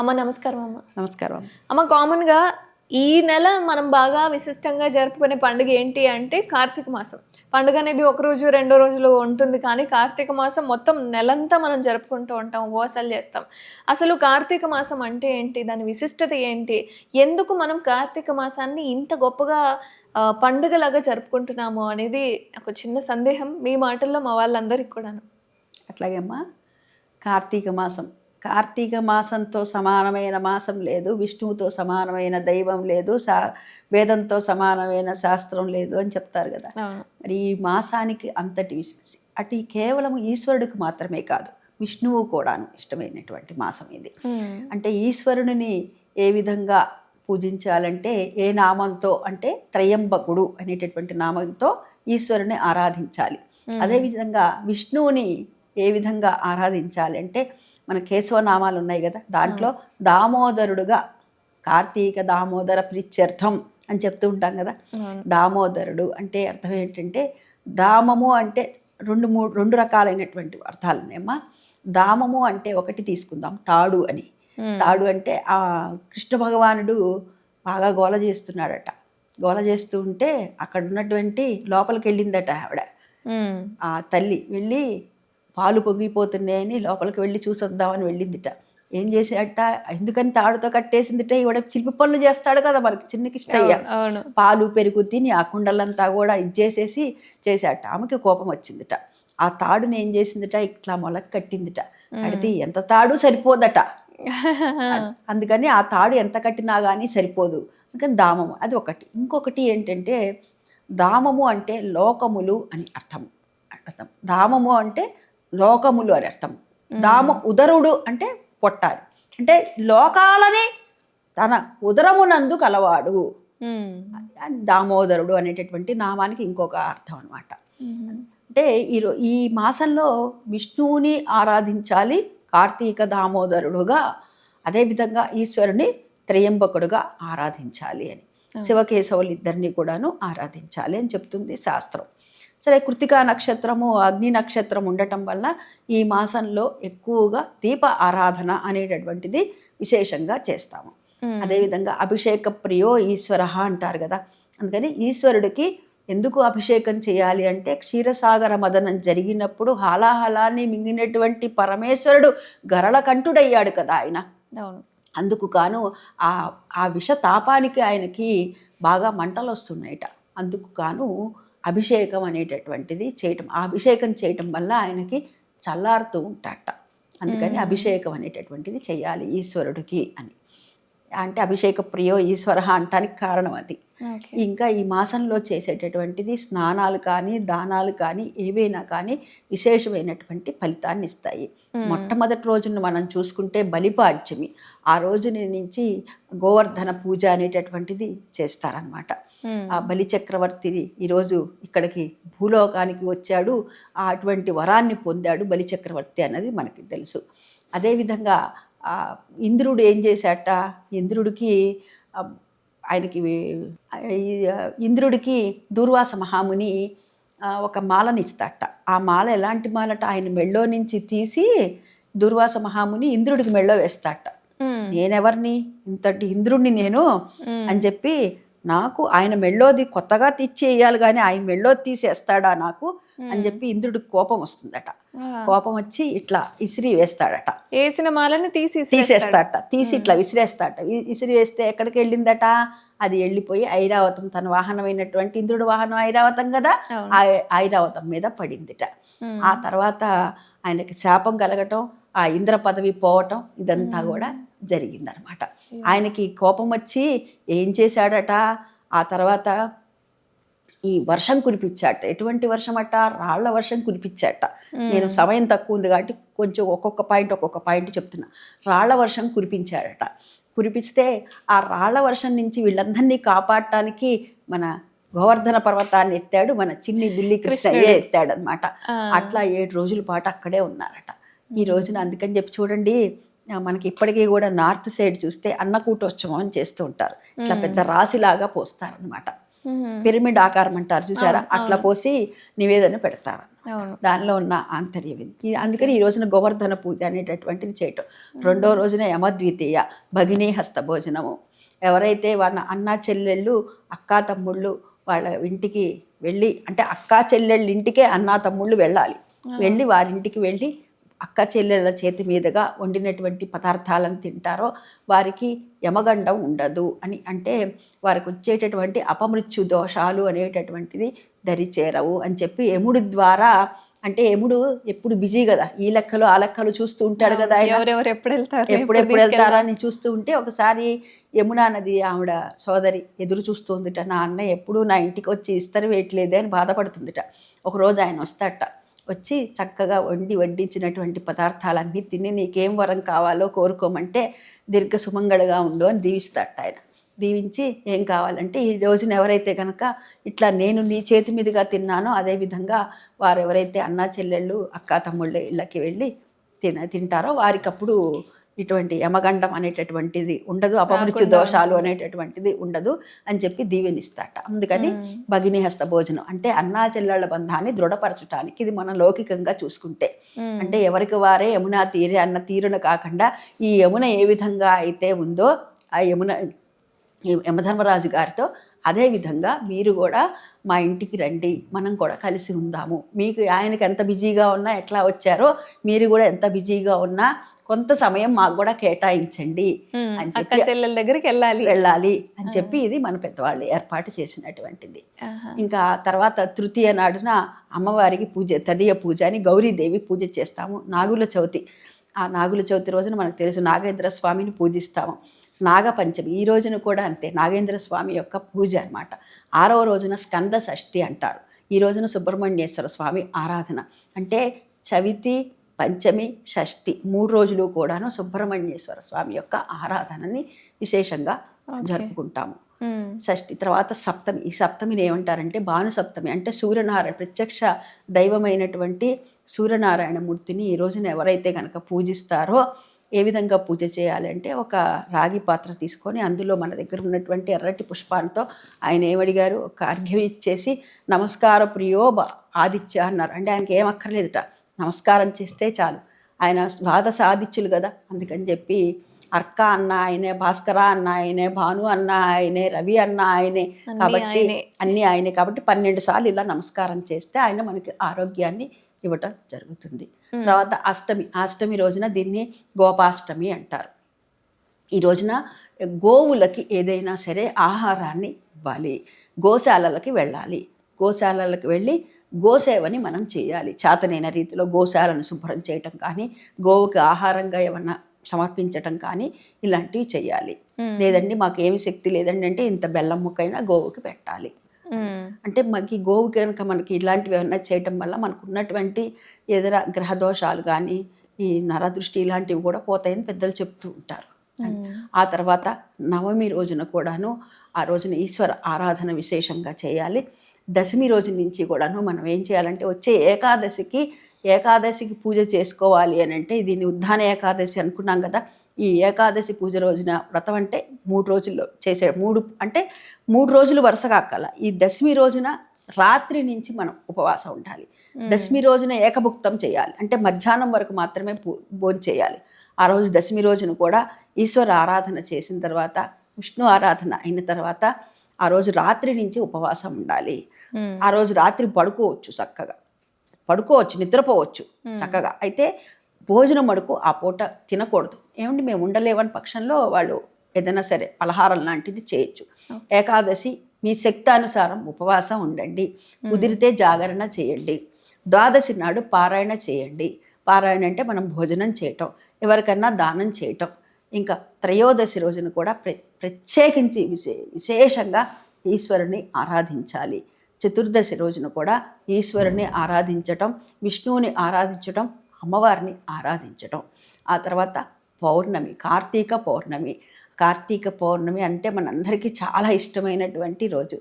అమ్మ నమస్కారం అమ్మ. నమస్కారం అమ్మ. కామన్గా ఈ నెల మనం బాగా విశిష్టంగా జరుపుకునే పండుగ ఏంటి అంటే కార్తీక మాసం. పండుగ అనేది ఒక రోజు రెండో రోజులు ఉంటుంది కానీ కార్తీక మాసం మొత్తం నెలంతా మనం జరుపుకుంటూ ఉంటాం ఉపవాసాలు చేస్తాం. అసలు కార్తీక మాసం అంటే ఏంటి? దాని విశిష్టత ఏంటి? ఎందుకు మనం కార్తీక మాసాన్ని ఇంత గొప్పగా పండుగలాగా జరుపుకుంటున్నాము అనేది ఒక చిన్న సందేహం మీ మాటల్లో మా వాళ్ళందరికీ కూడాను. అట్లాగే అమ్మా కార్తీక మాసం కార్తీక మాసంతో సమానమైన మాసం లేదు విష్ణువుతో సమానమైన దైవం లేదు శా వేదంతో సమానమైన శాస్త్రం లేదు అని చెప్తారు కదా. మరి ఈ మాసానికి అంతటి విశ- అటు కేవలం ఈశ్వరుడికి మాత్రమే కాదు విష్ణువు కూడాను ఇష్టమైనటువంటి మాసం ఇది. అంటే ఈశ్వరుడిని ఏ విధంగా పూజించాలంటే ఏ నామంతో అంటే త్రయంబకుడు అనేటటువంటి నామంతో ఈశ్వరుని ఆరాధించాలి. అదేవిధంగా విష్ణువుని ఏ విధంగా ఆరాధించాలి అంటే మన కేశవ నామాలు ఉన్నాయి కదా దాంట్లో దామోదరుడుగా కార్తీక దామోదర ప్రీత్యర్థం అని చెప్తూ ఉంటాం కదా. దామోదరుడు అంటే అర్థం ఏంటంటే దామము అంటే రెండు మూడు రెండు రకాలైనటువంటి అర్థాలు ఉన్నాయమ్మా దామము అంటే ఒకటి తీసుకుందాం తాడు అని. తాడు అంటే ఆ కృష్ణ భగవానుడు బాగా గోల చేస్తున్నాడట. గోల చేస్తూ ఉంటే అక్కడ ఉన్నటువంటి లోపలికి వెళ్ళిందట ఆవిడ. ఆ తల్లి వెళ్ళి పాలు పొంగిపోతున్నాయని లోపలికి వెళ్ళి చూసొద్దామని వెళ్ళిందిట. ఏం చేసేట ఎందుకని తాడుతో కట్టేసిందిట? ఇవిడ చిలిపి పనులు చేస్తాడు కదా మనకి చిన్న కిష్టయ్య. పాలు పెరుగు తిని ఆ కుండలంతా కూడా ఇచ్చేసేసి చేశాట. ఆమెకి కోపం వచ్చిందిట. ఆ తాడుని ఏం చేసిందిట? ఇట్లా మొలక కట్టిందిట. కడితే ఎంత తాడు సరిపోదట. అందుకని ఆ తాడు ఎంత కట్టినా కానీ సరిపోదు. అందుకని దామము. అది ఒకటి. ఇంకొకటి ఏంటంటే దామము అంటే లోకములు అని అర్థం. అర్థం. దామము అంటే లోకములు అని అర్థం. దామ ఉదరుడు అంటే పొట్టాలి. అంటే లోకాలని తన ఉదరమునందు కలవాడు. దామోదరుడు అనేటటువంటి నామానికి ఇంకొక అర్థం అనమాట. అంటే ఈ ఈ మాసంలో విష్ణువుని ఆరాధించాలి కార్తీక దామోదరుడుగా. అదేవిధంగా ఈశ్వరుని త్రయంబకుడుగా ఆరాధించాలి అని. శివకేశవులు ఇద్దరిని కూడాను ఆరాధించాలి అని చెప్తుంది శాస్త్రం. సరే కృతికా నక్షత్రము అగ్ని నక్షత్రం ఉండటం వల్ల ఈ మాసంలో ఎక్కువగా దీప ఆరాధన అనేటటువంటిది విశేషంగా చేస్తాము. అదేవిధంగా అభిషేక ప్రియో ఈశ్వర అంటారు కదా. అందుకని ఈశ్వరుడికి ఎందుకు అభిషేకం చేయాలి అంటే క్షీరసాగర మదనం జరిగినప్పుడు హాలాహలాన్ని మింగినటువంటి పరమేశ్వరుడు గరళ కంఠుడయ్యాడు కదా ఆయన. అందుకు కాను ఆ ఆ విష తాపానికి ఆయనకి బాగా మంటలు వస్తున్నాయట అందుకు కాను అభిషేకం అనేటటువంటిది చేయటం. ఆ అభిషేకం చేయటం వల్ల ఆయనకి చల్లారుతూ ఉంటాట. అందుకని అభిషేకం అనేటటువంటిది చేయాలి ఈశ్వరుడికి అని. అంటే అభిషేక ప్రియో ఈశ్వర అంటానికి కారణం అది. ఇంకా ఈ మాసంలో చేసేటటువంటిది స్నానాలు కానీ దానాలు కానీ ఏవైనా కానీ విశేషమైనటువంటి ఫలితాన్ని ఇస్తాయి. మొట్టమొదటి రోజున మనం చూసుకుంటే బలిపాడ్యమి. ఆ రోజుని నుంచి గోవర్ధన పూజ అనేటటువంటిది చేస్తారనమాట. ఆ బలి చక్రవర్తి ఈరోజు ఇక్కడికి భూలోకానికి వచ్చాడు. ఆ అటువంటి వరాన్ని పొందాడు బలి చక్రవర్తి అన్నది మనకి తెలుసు. అదేవిధంగా ఆ ఇంద్రుడు ఏం చేశాట? ఇంద్రుడికి ఆయనకి ఇంద్రుడికి దూర్వాస మహాముని ఒక మాలని ఇస్తాట ఆ మాల ఎలాంటి మాలట? ఆయన మెళ్ళో నుంచి తీసి దుర్వాస మహాముని ఇంద్రుడికి మెళ్ళో వేస్తాట. ఉమ్. నేనెవరిని? ఇంతటి ఇంద్రుడిని నేను ఉమ్. అని చెప్పి నాకు ఆయన మెళ్ళోది కొత్తగా తెచ్చి వేయాలి కానీ ఆయన మెళ్ళో తీసేస్తాడా నాకు? అని చెప్పి ఇంద్రుడికి కోపం వస్తుందట. కోపం వచ్చి ఇట్లా ఇసిరి వేస్తాడట. వేసిన మాలని తీసి తీసేస్తాడట. తీసి ఇట్లా విసిరేస్తాడట. విసిరి వేస్తే ఎక్కడికి వెళ్ళిందట? అది వెళ్ళిపోయి ఐరావతం తన వాహనమైనటువంటి ఇంద్రుడు వాహనం ఐరావతం కదా. ఆ ఐరావతం మీద పడిందిట. ఆ తర్వాత ఆయనకి శాపం కలగటం ఆ ఇంద్ర పదవి పోవటం ఇదంతా కూడా జరిగిందనమాట. ఆయనకి కోపం వచ్చి ఏం చేశాడట? ఆ తర్వాత ఈ వర్షం కురిపించాట. ఎటువంటి వర్షం అట రాళ్ళ వర్షం కురిపించాట. నేను సమయం తక్కువ ఉంది కాబట్టి కొంచెం ఒక్కొక్క పాయింట్ ఒక్కొక్క పాయింట్ చెప్తున్నా. రాళ్ళ వర్షం కురిపించాడట. కురిపిస్తే ఆ రాళ్ళ వర్షం నుంచి వీళ్ళందరినీ కాపాడటానికి మన గోవర్ధన పర్వతాన్ని ఎత్తాడు మన చిన్ని బుల్లి కృష్ణయ్య ఎత్తాడు అనమాట. అట్లా ఏడు రోజుల పాటు అక్కడే ఉన్నారట. ఈ రోజున అందుకని చెప్పి చూడండి మనకి ఇప్పటికీ కూడా నార్త్ సైడ్ చూస్తే అన్నకూటోత్సవం అని చేస్తూ ఉంటారు. ఇట్లా పెద్ద రాశిలాగా పోస్తారు అనమాట. పిరమిడ్ ఆకారం అంటారు చూసారా? అట్లా పోసి నివేదన పెడతారు. దానిలో ఉన్న ఆంతర్యం ఇది అందుకని ఈ రోజున గోవర్ధన పూజ అనేటటువంటిది చేయటం. రెండో రోజున యమద్వితీయ భగినీ హస్త భోజనము. ఎవరైతే వాళ్ళ అన్న చెల్లెళ్ళు అక్కా తమ్ముళ్ళు వాళ్ళ ఇంటికి వెళ్ళి అంటే అక్కా చెల్లెళ్ళ ఇంటికే అన్నా తమ్ముళ్ళు వెళ్ళాలి. వెళ్ళి వారింటికి వెళ్ళి అక్క చెల్లెళ్ళ చేతి మీదుగా వండినటువంటి పదార్థాలను తింటారో వారికి యమగండం ఉండదు అని అంటే వారికి వచ్చేటటువంటి అపమృత్యు దోషాలు అనేటటువంటిది దరిచేరవు అని చెప్పి యముడి ద్వారా అంటే యముడు ఎప్పుడు బిజీ కదా ఈ లెక్కలు ఆ లెక్కలు చూస్తూ ఉంటాడు కదా ఎవరెవరు ఎప్పుడు వెళ్తారు ఎప్పుడు ఎప్పుడు వెళ్తారా అని చూస్తూ ఉంటే ఒకసారి యమునా నది ఆవిడ సోదరి ఎదురు చూస్తుందిట నా అన్న ఎప్పుడు నా ఇంటికి వచ్చి ఇస్తరు వేయట్లేదే అని బాధపడుతుందిట. ఒకరోజు ఆయన వస్తాట వచ్చి చక్కగా వండి వడ్డించినటువంటి పదార్థాలన్నీ తిని నీకేం వరం కావాలో కోరుకోమంటే దీర్ఘ సుమంగళగా ఉండు అని దీవిస్తాట ఆయన. దీవించి ఏం కావాలంటే ఈ రోజున ఎవరైతే కనుక ఇట్లా నేను నీ చేతి మీదుగా తిన్నానో అదేవిధంగా వారు ఎవరైతే అన్నా చెల్లెళ్ళు అక్క తమ్ముళ్ళ ఇళ్ళకి వెళ్ళి తిన తింటారో వారికి అప్పుడు ఇటువంటి యమగండం అనేటటువంటిది ఉండదు అపమృత్యు దోషాలు అనేటటువంటిది ఉండదు అని చెప్పి దీవెనిస్తాట అందుకని భగిని హస్త భోజనం అంటే అన్నా చెల్లెళ్ళ బంధాన్ని దృఢపరచడానికి ఇది మనం లౌకికంగా చూసుకుంటే. అంటే ఎవరికి వారే యమునా తీరే అన్న తీరున కాకుండా ఈ యమున ఏ విధంగా అయితే ఉందో ఆ యమున యమధర్మరాజు గారితో అదే విధంగా మీరు కూడా మా ఇంటికి రండి మనం కూడా కలిసి ఉందాము. మీకు ఆయనకి ఎంత బిజీగా ఉన్నా ఎట్లా వచ్చారో మీరు కూడా ఎంత బిజీగా ఉన్నా కొంత సమయం మాకు కూడా కేటాయించండి. అని చెప్పి చెల్లెల దగ్గరికి వెళ్ళాలి. వెళ్ళాలి అని చెప్పి ఇది మన పెద్దవాళ్ళు ఏర్పాటు చేసినటువంటిది. ఇంకా తర్వాత తృతీయ నాడున అమ్మవారికి పూజ తదియ పూజ అని గౌరీదేవి పూజ చేస్తాము. నాగుల చవితి. ఆ నాగుల చవితి రోజున మనకు తెలుసు నాగేంద్ర స్వామిని పూజిస్తాము. నాగపంచమి ఈ రోజున కూడా అంతే. నాగేంద్ర స్వామి యొక్క పూజ అన్నమాట. ఆరవ రోజున స్కంద షష్ఠి అంటారు. ఈ రోజున సుబ్రహ్మణ్యేశ్వర స్వామి ఆరాధన. అంటే చవితి పంచమి షష్ఠి మూడు రోజులు కూడాను సుబ్రహ్మణ్యేశ్వర స్వామి యొక్క ఆరాధనని విశేషంగా జరుపుకుంటాము. షష్ఠి తర్వాత సప్తమి. ఈ సప్తమిని ఏమంటారంటే భాను సప్తమి అంటే సూర్యనారాయణ ప్రత్యక్ష దైవమైనటువంటి సూర్యనారాయణ మూర్తిని ఈ రోజున ఎవరైతే కనుక పూజిస్తారో ఏ విధంగా పూజ చేయాలంటే ఒక రాగి పాత్ర తీసుకొని అందులో మన దగ్గర ఉన్నటువంటి ఎర్రటి పుష్పాలతో ఆయన ఏమడిగారు? ఒక అర్ఘ్యం ఇచ్చేసి నమస్కార ప్రియో ఆదిత్య అన్నారు. అంటే ఆయనకి ఏం అక్కర్లేదుట. నమస్కారం చేస్తే చాలు. ఆయన ద్వాదశ ఆదిత్యులు కదా. అందుకని చెప్పి అర్క అన్న ఆయనే భాస్కర అన్న ఆయనే భాను అన్న ఆయనే రవి అన్న ఆయనే కాబట్టి. అన్ని ఆయనే కాబట్టి పన్నెండు సార్లు ఇలా నమస్కారం చేస్తే ఆయన మనకి ఆరోగ్యాన్ని ఇవ్వటం జరుగుతుంది. తర్వాత అష్టమి అష్టమి రోజున దీన్ని గోపాష్టమి అంటారు. ఈ రోజున గోవులకి ఏదైనా సరే ఆహారాన్ని ఇవ్వాలి గోశాలలకి వెళ్ళాలి. గోశాలలకు వెళ్ళి గోసేవని మనం చేయాలి. చేతనైన రీతిలో గోశాలను శుభ్రం చేయటం కానీ గోవుకి ఆహారంగా ఏమన్నా సమర్పించటం కానీ ఇలాంటివి చేయాలి. లేదండి మాకు ఏమి శక్తి లేదండి అంటే ఇంత బెల్లం ముక్కైనా గోవుకి పెట్టాలి. అంటే మనకి గోవు కనుక మనకి ఇలాంటివి ఏమన్నా చేయటం వల్ల మనకు ఉన్నటువంటి ఏదైనా గ్రహ దోషాలు కానీ ఈ నరదృష్టి ఇలాంటివి కూడా పోతాయని పెద్దలు చెప్తూ ఉంటారు. ఆ తర్వాత నవమి రోజున కూడాను ఆ రోజున ఈశ్వర ఆరాధన విశేషంగా చేయాలి. దశమి రోజు నుంచి కూడాను మనం ఏం చేయాలంటే వచ్చే ఏకాదశికి ఏకాదశికి పూజ చేసుకోవాలి అని అంటే దీన్ని ఉద్దాన ఏకాదశి అనుకున్నాం కదా ఈ ఏకాదశి పూజ రోజున వ్రతం అంటే మూడు రోజుల్లో చేసే మూడు అంటే మూడు రోజులు వరుసగా అక్కల ఈ దశమి రోజున రాత్రి నుంచి మనం ఉపవాసం ఉండాలి. దశమి రోజున ఏకభుక్తం చేయాలి. అంటే మధ్యాహ్నం వరకు మాత్రమే భోజనం చేయాలి. ఆ రోజు దశమి రోజున కూడా ఈశ్వర ఆరాధన చేసిన తర్వాత విష్ణు ఆరాధన అయిన తర్వాత ఆ రోజు రాత్రి నుంచి ఉపవాసం ఉండాలి. ఆ రోజు రాత్రి పడుకోవచ్చు చక్కగా. పడుకోవచ్చు నిద్రపోవచ్చు చక్కగా. అయితే భోజనం మడుకు ఆ పూట తినకూడదు. ఏమండి మేము ఉండలేవని పక్షంలో వాళ్ళు ఏదైనా సరే పలహారం లాంటిది చేయొచ్చు. ఏకాదశి మీ శక్తానుసారం ఉపవాసం ఉండండి. కుదిరితే జాగరణ చేయండి. ద్వాదశి నాడు పారాయణ చేయండి. పారాయణ అంటే మనం భోజనం చేయటం ఎవరికన్నా దానం చేయటం. ఇంకా త్రయోదశి రోజున కూడా ప్ర ప్రత్యేకించి విశే విశేషంగా ఈశ్వరుని ఆరాధించాలి. చతుర్దశి రోజున కూడా ఈశ్వరుని ఆరాధించటం విష్ణువుని ఆరాధించటం అమ్మవారిని ఆరాధించటం. ఆ తర్వాత పౌర్ణమి కార్తీక పౌర్ణమి. కార్తీక పౌర్ణమి అంటే మనందరికీ చాలా ఇష్టమైనటువంటి రోజు.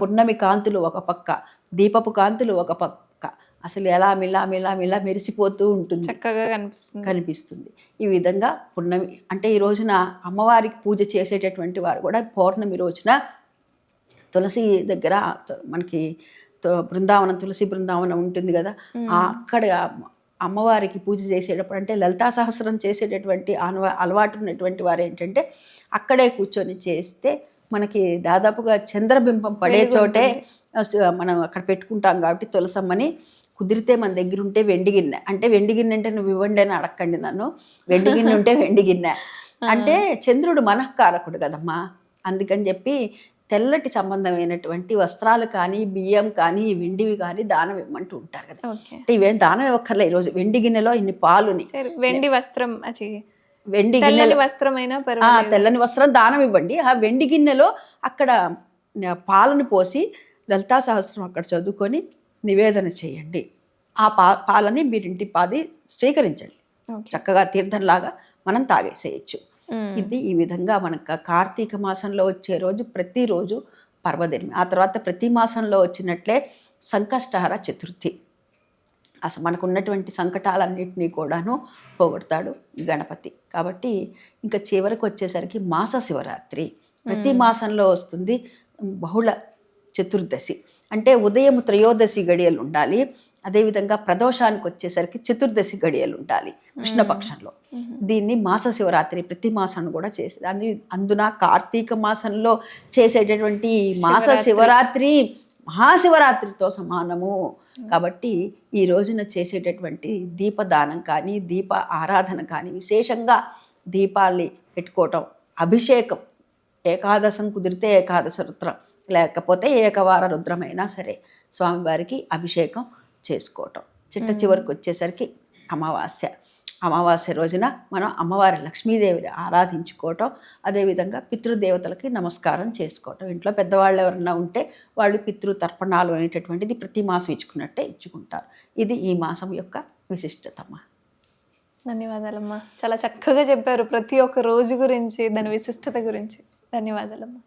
పున్నమి కాంతులు ఒక పక్క దీపపు కాంతులు ఒక పక్క. అసలు ఎలా మిలా మిలా మిలా మెరిసిపోతూ ఉంటుంది. చక్కగా కనిపిస్తుంది. కనిపిస్తుంది. ఈ విధంగా పున్నమి అంటే ఈ రోజున అమ్మవారికి పూజ చేసేటటువంటి వారు కూడా పౌర్ణమి రోజున తులసి దగ్గర మనకి తో- బృందావనం తులసి బృందావనం ఉంటుంది కదా అక్కడ అమ్మవారికి పూజ చేసేటప్పుడు అంటే లలితా సహస్రం చేసేటటువంటి అనువ అలవాటు ఉన్నటువంటి వారు ఏంటంటే అక్కడే కూర్చొని చేస్తే మనకి దాదాపుగా చంద్రబింబం పడే చోటే మనం అక్కడ పెట్టుకుంటాం కాబట్టి తులసమ్మని కుదిరితే మన దగ్గర ఉంటే వెండి గిన్నె. అంటే వెండి గిన్నె అంటే నువ్వు ఇవ్వండి అని అడగండి నన్ను. వెండి గిన్నె ఉంటే వెండి గిన్నె. అంటే చంద్రుడు మనఃకారకుడు కదమ్మా. అందుకని చెప్పి తెల్లటి సంబంధమైనటువంటి వస్త్రాలు కానీ బియ్యం కానీ వెండివి కానీ దానం ఇవ్వమంటూ ఉంటారు కదా. అంటే ఇవేం దానం ఇవ్వక్కర్లే. ఈరోజు వెండి గిన్నెలో ఇన్ని పాలుని. వెండి వస్త్రం వెండి గిన్నెలో వస్త్రం అయినా ఆ, పర్వాలేదు. తెల్లని వస్త్రం దానం ఇవ్వండి. ఆ వెండి గిన్నెలో అక్కడ పాలను పోసి లలితా సహస్రం అక్కడ చదువుకొని నివేదన చేయండి. ఆ పా పాలని మీరింటి పాది స్వీకరించండి. చక్కగా తీర్థంలాగా మనం తాగేసేయచ్చు. ఇది ఈ విధంగా మనకు కార్తీక మాసంలో వచ్చే రోజు ప్రతిరోజు పర్వదినం ఆ తర్వాత ప్రతి మాసంలో వచ్చినట్లే సంకష్టహర చతుర్థి. అసలు మనకు ఉన్నటువంటి సంకటాలన్నింటినీ కూడాను పోగొడతాడు గణపతి. కాబట్టి ఇంకా చివరికి వచ్చేసరికి మాస శివరాత్రి. ప్రతి మాసంలో వస్తుంది బహుళ చతుర్దశి. అంటే ఉదయం త్రయోదశి గడియలు ఉండాలి. అదేవిధంగా ప్రదోషానికి వచ్చేసరికి చతుర్దశి గడియలు ఉండాలి కృష్ణపక్షంలో దీన్ని మాస శివరాత్రి ప్రతి మాసం కూడా చేసేది. అని అందున కార్తీక మాసంలో చేసేటటువంటి మాస శివరాత్రి. మహాశివరాత్రితో సమానము. కాబట్టి ఈ రోజున చేసేటటువంటి దీపదానం కానీ దీప ఆరాధన కానీ విశేషంగా దీపాల్ని పెట్టుకోవటం అభిషేకం ఏకాదశం కుదిరితే ఏకాదశ రుద్రం లేకపోతే ఏకవార రుద్రమైనా సరే స్వామివారికి అభిషేకం చేసుకోవటం. చిట్ట చివరికి వచ్చేసరికి అమావాస్య. అమావాస్య రోజున మనం అమ్మవారి లక్ష్మీదేవిని ఆరాధించుకోవటం అదేవిధంగా పితృదేవతలకి నమస్కారం చేసుకోవటం. ఇంట్లో పెద్దవాళ్ళు ఎవరన్నా ఉంటే వాళ్ళు పితృ తర్పణాలు అనేటటువంటిది ప్రతి మాసం ఇచ్చుకున్నట్టే ఇచ్చుకుంటారు. ఇది ఈ మాసం యొక్క విశిష్టతమ్మ ధన్యవాదాలమ్మా. చాలా చక్కగా చెప్పారు ప్రతి ఒక్క రోజు గురించి దాని విశిష్టత గురించి. ధన్యవాదాలమ్మా.